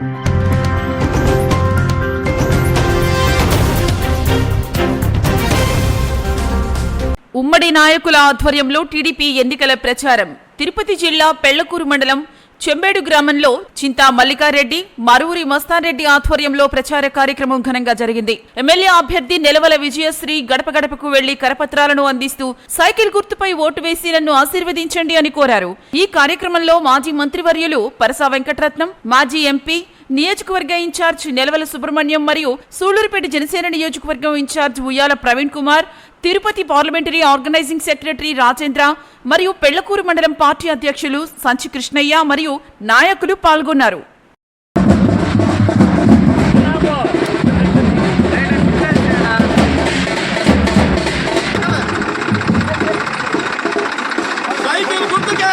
ఉమ్మడి నాయకుల ఆధ్వర్యంలో టీడీపీ ఎన్నికల ప్రచారం. తిరుపతి జిల్లా పెళ్ళకూరు మండలం చెంబేడు గ్రామంలో చింతా మల్లికారెడ్డి మరువురి మస్తాన్రెడ్డి ఆధ్వర్యంలో ప్రచార కార్యక్రమం ఘనంగా జరిగింది. ఎమ్మెల్యే అభ్యర్థి నెలవల విజయశ్రీ గడప గడపకు వెళ్ళి కరపత్రాలను అందిస్తూ సైకిల్ గుర్తుపై ఓటు వేసి నన్ను ఆశీర్వదించండి అని కోరారు. ఈ కార్యక్రమంలో మాజీ మంత్రివర్యులు పరసా వెంకటరత్నం మాజీ ఎంపీ నియోజకవర్గ ఇన్ఛార్జ్ నెలవల సుబ్రహ్మణ్యం మరియు సూళ్ళూరుపేట జనసేన నియోజకవర్గం incharge Uyyala Praveen Kumar Tirupati parliamentary organising secretary Rajendra మరియు పెళ్ళకూరు మండలం పార్టీ అధ్యక్షులు సంచి కృష్ణయ్య మరియు నాయకులు పాల్గొన్నారు. గుర్తుకే!